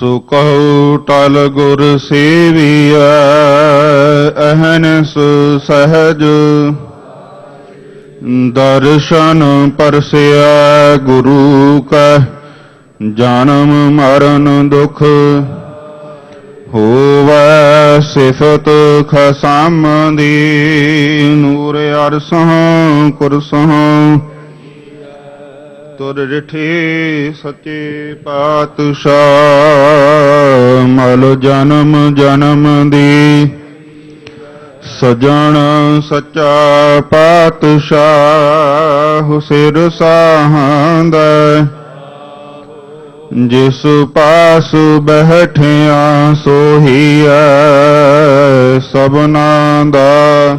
ਸੋ ਕਹੋ ਟਲ ਗੁਰ ਸੇਵੀਐ ਅਹਨਸ ਸਹਜ। ਦਰਸ਼ਨ ਪਰਸਿਆ ਗੁਰੂ ਕੈ, ਜਨਮ ਮਰਨ ਦੁਖ। ਹੋਵੈ ਸਿਫਤ ਖਸਮ ਦੀ, ਨੂਰ ਅਰਸਹ ਕੁਰਸਹ ਤੁਰ ਰਿਠੇ ਸੱਚੇ ਪਾਤਸ਼ਾਹ, ਮਲ ਜਨਮ ਜਨਮ ਦੀ। ਸਜਣ ਸੱਚਾ ਪਾਤਸ਼ਾਹ ਸਿਰ ਸਾਹੰਦਾ ਜਿਸ ਪਾਸ ਬਹਿਠਿਆ ਸੋਹੀਐ ਸਭਨਾ ਦਾ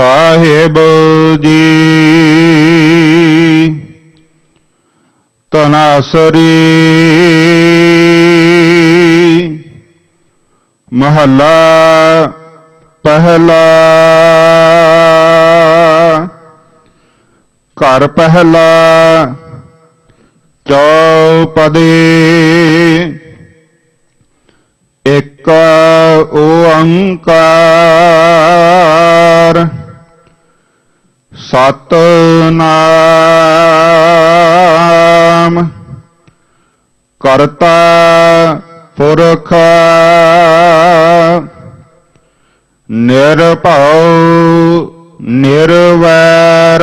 ਸਾਹਿਬ ਜੀ। ਤਨਾਸਰੀ ਮਹੱਲਾ ਪਹਿਲਾ। ਘਰ ਪਹਿਲਾ। ਚੌਪਦੇ। ਇੱਕ ਓੰਕਾਰ ਸਤਨਾਮ। ਕਰਤਾ ਪੁਰਖ ਨਿਰਭਉ ਨਿਰਵੈਰ।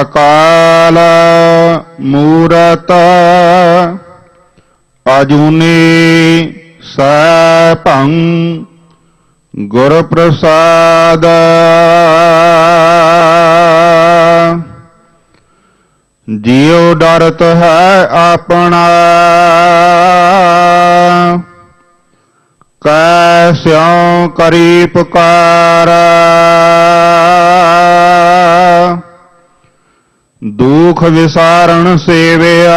ਅਕਾਲ ਮੂਰਤ ਅਜੂਨੀ ਸੈਭੰ ਗੁਰ ਪ੍ਰਸਾਦ ਜਿਉ ਡਰਤ ਹੈ ਆਪਣਾ ਕੈ ਸਿਉ ਕਰੀ। ਪੁਕਾਰ ਦੁਖ ਵਿਸਾਰਣ ਸੇਵਿਆ।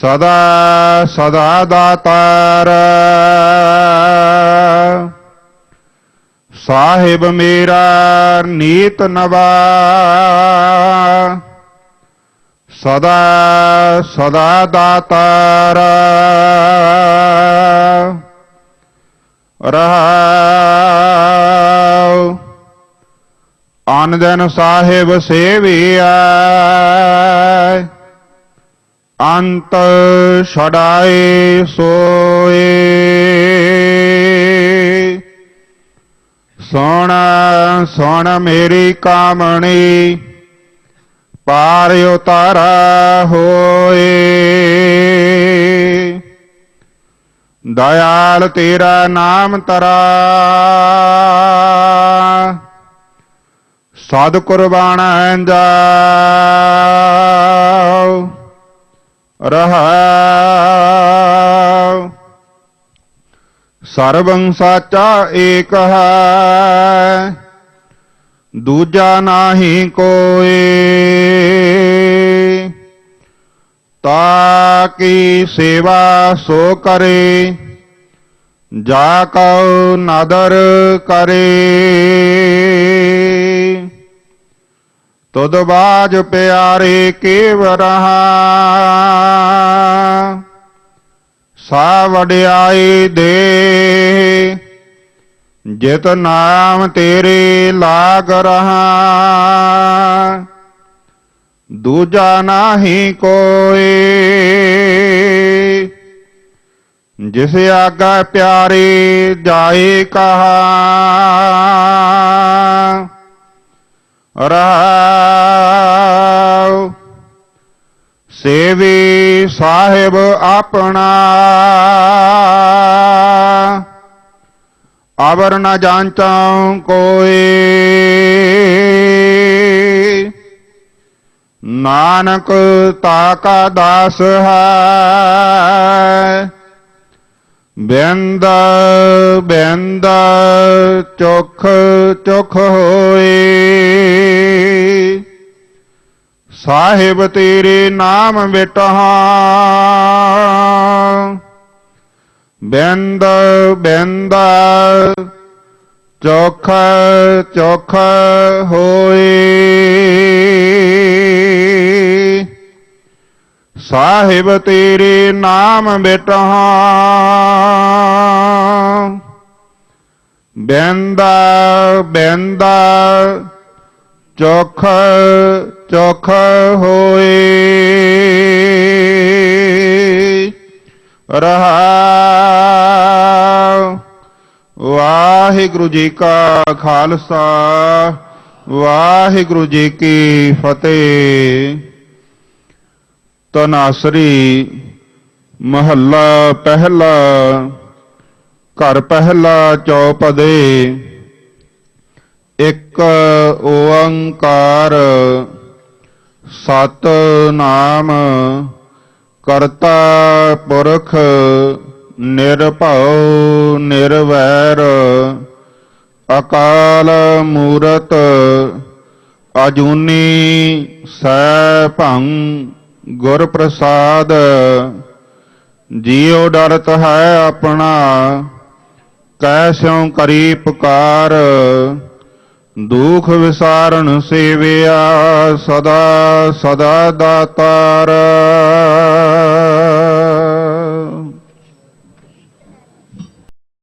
ਸਦਾ ਸਦਾ ਦਾਤਾਰ ਸਾਹਿਬ ਮੇਰਾ ਨੀਤ ਨਵਾ। ਸਦਾ ਸਦਾ ਦਾਤਾਰ ਰਹਾਉ। ਆਨ ਦਿਨ ਸਾਹਿਬ ਸੇਵੀਐ ਅੰਤ ਛੜਾਏ ਸੋਏ। ਸੁਣ ਸੁਣ ਮੇਰੀ ਕਾਮਣੀ, ਪਾਰ ਉਤਾਰਾ ਹੋਏ। ਦਇਆਲ ਤੇਰਾ ਨਾਮ ਤਰਾ। ਸਦ ਕੁਰਬਾਨ ਜਾਉ ਰਹਾਉ ਸਰਬੰ ਸਾਚਾ ਏਕ ਹੈ ਦੂਜਾ ਨਾਹੀ ਕੋਏ ਤਾ ਕੀ ਸੇਵਾ ਸੋ ਕਰੇ ਜਾ ਕਉ ਨਦਰ ਕਰੇ ਤੁਧ ਬਾਜ ਪਿਆਰੇ ਕੇਵ ਰਹਾ ਸਾ ਵਡਿਆਈ ਦੇ। ਜਿਤ ਨਾਮ ਤੇਰੇ ਲਾਗ ਰਹਾ। ਦੂਜਾ ਨਾਹੀ ਕੋਈ ਜਿਸ ਆਗਾ ਪਿਆਰੇ ਜਾਏ ਕਹਾ। ਰਾਉ ਸੇਵੀ ਸਾਹਿਬ ਆਪਣਾ ਅਵਰ ਨ ਜਾਂਚਾਂ ਕੋਈ। ਨਾਨਕ ਤਾ ਕਾ ਦਾਸ ਹੈ। ਬਿੰਦ ਬਿੰਦ ਚੁਖ ਚੁਖ ਹੋਏ। ਸਾਹਿਬ ਤੇਰੇ ਨਾਮ ਬਿਟਹਾ ਬਿੰਦ ਬਿੰਦ ਚੋਖ ਚੋਖ ਹੋਏ। ਸਾਹਿਬ ਤੇਰੇ ਨਾਮ ਬਿਟਹਾ ਬਿੰਦਾ ਬਿੰਦਾ ਚੋਖ ਚੋਖ ਹੋਏ। ਰਹਾ। ਵਾਹਿਗੁਰੂ ਜੀ ਕਾ ਖਾਲਸਾ, ਵਾਹਿਗੁਰੂ ਜੀ ਕੀ ਫਤਿਹ। ਤਨਾਸਰੀ ਮਹੱਲਾ ਪਹਿਲਾ, ਘਰ ਪਹਿਲਾ ਚੌਪਦੇ, ਇੱਕ ਓੰਕਾਰ, ਸਤ ਨਾਮ, ਕਰਤਾ ਪੁਰਖ, ਨਿਰਭਉ, ਨਿਰਵੈਰ, ਅਕਾਲ ਮੂਰਤ, ਅਜੂਨੀ ਸੈਭੰ ਗੁਰ ਪ੍ਰਸਾਦ ਜੀਉ ਡਰਤ ਹੈ ਆਪਣਾ ਕੈਸਿਉ ਕਰੀ ਪੁਕਾਰ, ਦੁਖ ਵਿਸਾਰਨ ਸੇਵਿਆ ਸਦਾ ਸਦਾ ਦਾਤਾਰ।